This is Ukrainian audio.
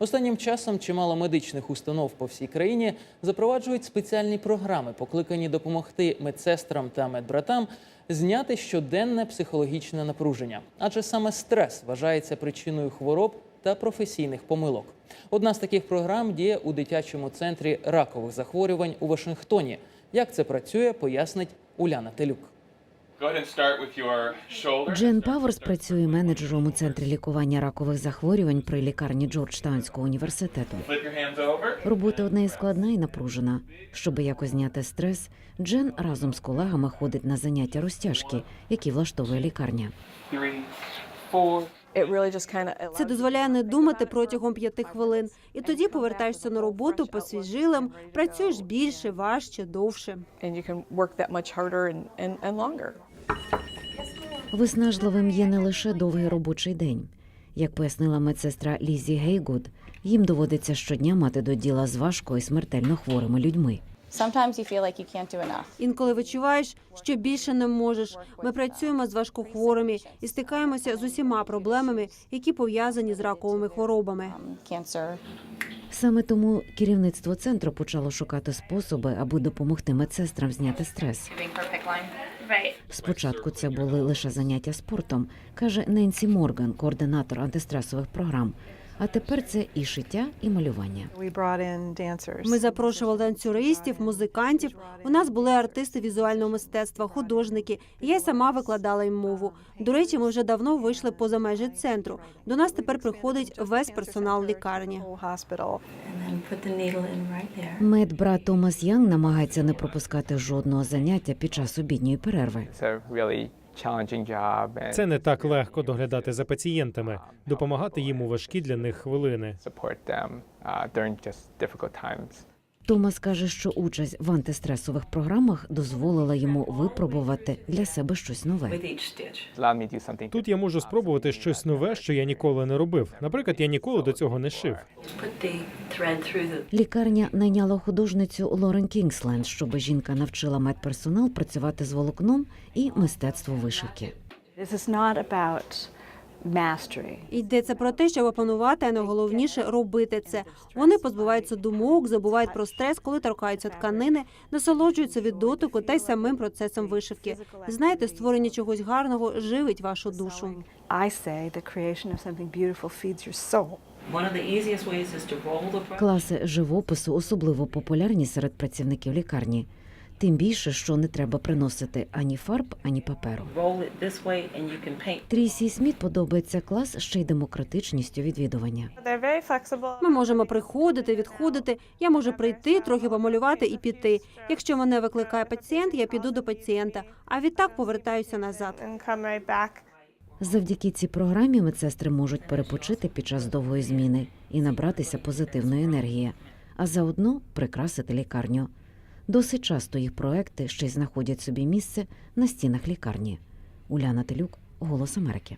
Останнім часом чимало медичних установ по всій країні запроваджують спеціальні програми, покликані допомогти медсестрам та медбратам зняти щоденне психологічне напруження, адже саме стрес вважається причиною хвороб та професійних помилок. Одна з таких програм діє у дитячому центрі ракових захворювань у Вашингтоні. Як це працює, пояснить Уляна Телюк. Джен Паверс працює менеджером у центрі лікування ракових захворювань при лікарні Джорджтаунського університету. Робота одна і складна і напружена. Щоб якось зняти стрес, Джен разом з колегами ходить на заняття розтяжки, які влаштовує лікарня. Three, four. It really just kind of Це дозволяє не думати протягом п'яти хвилин, і тоді повертаєшся на роботу посвіжилим, працюєш більше, важче, довше. Виснажливим є не лише довгий робочий день. Як пояснила медсестра Лізі Гейгуд, їм доводиться щодня мати до діла з важко і смертельно хворими людьми. Інколи відчуваєш, що більше не можеш. Ми працюємо з важкохворими і стикаємося з усіма проблемами, які пов'язані з раковими хворобами. Um, Саме тому керівництво центру почало шукати способи, аби допомогти медсестрам зняти стрес. Спочатку це були лише заняття спортом, каже Ненсі Морган, координатор антистресових програм. А тепер це і шиття, і малювання. Ми запрошували танцюристів, музикантів. У нас були артисти візуального мистецтва, художники. Я й сама викладала їм мову. До речі, ми вже давно вийшли поза межі центру. До нас тепер приходить весь персонал лікарні. Медбрат Томас Янг намагається не пропускати жодного заняття під час обідньої перерви. Це не так легко доглядати за пацієнтами, допомагати їм у важкі для них хвилини. Томас каже, що участь в антистресових програмах дозволила йому випробувати для себе щось нове. Тут я можу спробувати щось нове, що я ніколи не робив. Наприклад, я ніколи до цього не шив. Лікарня найняла художницю Лорен Кінгсленд, щоб жінка навчила медперсонал працювати з волокном і мистецтво вишивки. This is not about. Йдеться про те, щоб опанувати, а найголовніше робити це. Вони позбуваються думок, забувають про стрес, коли торкаються тканини, насолоджуються від дотику та й самим процесом вишивки. Знаєте, створення чогось гарного живить вашу душу. Класи живопису особливо популярні серед працівників лікарні. Тим більше, що не треба приносити ані фарб, ані паперу. Трісі Сміт подобається клас ще й демократичністю відвідування. Ми можемо приходити, відходити. Я можу прийти, трохи помалювати і піти. Якщо мене викликає пацієнт, я піду до пацієнта, а відтак повертаюся назад. Завдяки цій програмі медсестри можуть перепочити під час довгої зміни і набратися позитивної енергії, а заодно прикрасити лікарню. Досить часто їх проекти ще й знаходять собі місце на стінах лікарні. Уляна Телюк, Голос Америки.